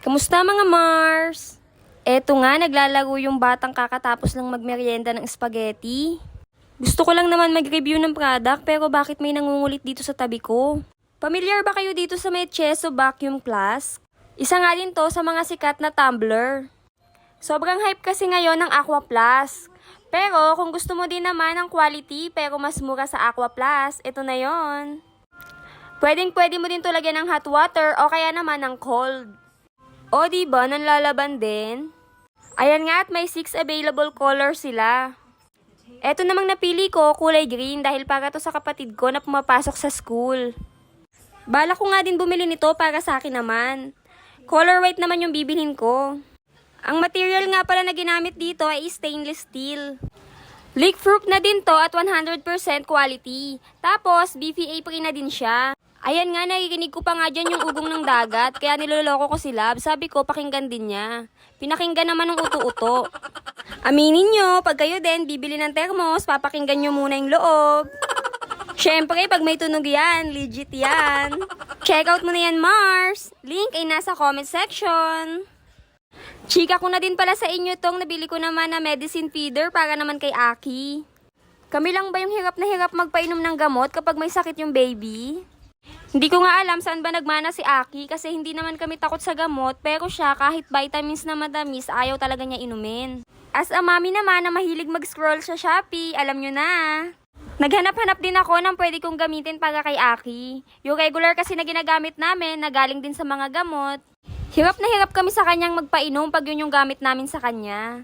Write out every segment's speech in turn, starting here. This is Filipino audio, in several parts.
Kamusta mga Mars? Eto nga, naglalaro yung batang kakatapos lang magmerienda ng spaghetti. Gusto ko lang naman mag-review ng product pero bakit may nangungulit dito sa tabi ko? Familiar ba kayo dito sa may Cheso Vacuum Flask? Isa nga din to sa mga sikat na tumbler. Sobrang hype kasi ngayon ng Aqua Plus. Pero kung gusto mo din naman ng quality pero mas mura sa Aqua Plus, ito na yon. Pwedeng pwede mo din to lagyan ng hot water o kaya naman ng cold. O di ba nanlalaban din? Ayan nga at may 6 available colors sila. Eto namang napili ko, kulay green dahil para to sa kapatid ko na pumapasok sa school. Bala ko nga din bumili nito para sa akin naman. Color white naman yung bibilhin ko. Ang material nga pala na ginamit dito ay stainless steel. Leak-proof na din to at 100% quality. Tapos, BPA free na din siya. Ayan nga, nakikinig ko pa nga dyan yung ugong ng dagat, kaya niloloko ko si Lab. Sabi ko, pakinggan din niya. Pinakinggan naman ng uto-uto. Aminin nyo, pag kayo din bibili ng thermos, papakinggan nyo muna yung loob. Siyempre, pag may tunog yan, legit yan. Check out mo na yan, Mars. Link ay nasa comment section. Chika ko na din pala sa inyo tong nabili ko naman na medicine feeder para naman kay Aki. Kami lang ba yung hirap na hirap magpainom ng gamot kapag may sakit yung baby? Hindi ko nga alam saan ba nagmana si Aki kasi hindi naman kami takot sa gamot pero siya kahit vitamins na madamis ayaw talaga niya inumin. As a mami naman na mahilig mag-scroll sa Shopee, alam nyo na. Naghanap-hanap din ako ng pwede kong gamitin para kay Aki. Yung regular kasi na ginagamit namin na galing din sa mga gamot. Hirap na hirap kami sa kanyang magpainom pag yun yung gamit namin sa kanya.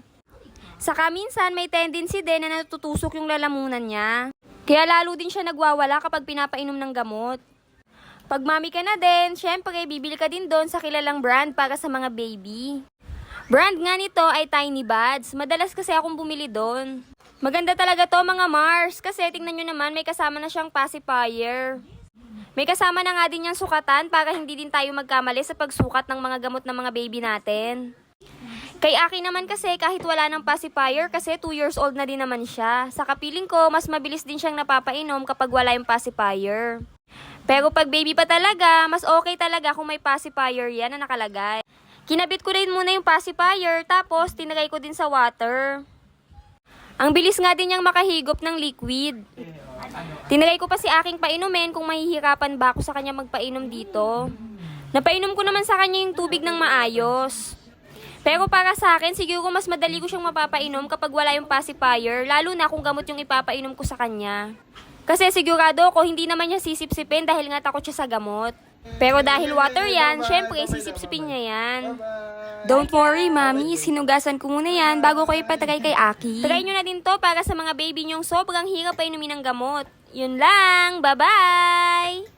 Saka minsan may tendency din na natutusok yung lalamunan niya. Kaya lalo din siya nagwawala kapag pinapainom ng gamot. Pag mami ka na din, syempre bibili ka din doon sa kilalang brand para sa mga baby. Brand nga nito ay Tiny Buds. Madalas kasi akong bumili doon. Maganda talaga to mga Mars kasi tingnan nyo naman may kasama na siyang pacifier. May kasama na nga din yung sukatan para hindi din tayo magkamali sa pagsukat ng mga gamot ng mga baby natin. Kay Aki naman kasi kahit wala ng pacifier kasi 2 years old na din naman siya. Sa kapiling ko, mas mabilis din siyang napapainom kapag wala yung pacifier. Pero pag baby pa talaga, mas okay talaga kung may pacifier yan na nakalagay. Kinabit ko rin muna yung pacifier tapos tinagay ko din sa water. Ang bilis nga din niyang makahigop ng liquid. Tinagay ko pa si aking painumin kung mahihirapan ba ako sa kanya magpainom dito. Napainom ko naman sa kanya yung tubig ng maayos. Pero para sa akin, siguro mas madali ko siyang mapapainom kapag wala yung pacifier, lalo na kung gamot yung ipapainom ko sa kanya. Kasi sigurado ko hindi naman niya sisipsipin dahil nga takot siya sa gamot. Pero dahil water yan, syempre sisipsipin niya yan. Don't worry, mami. Sinugasan ko muna yan bago ko ipatagay kay Aki. Try nyo na din to para sa mga baby nyong sobrang hirap pa inumin ng gamot. Yun lang. Bye-bye!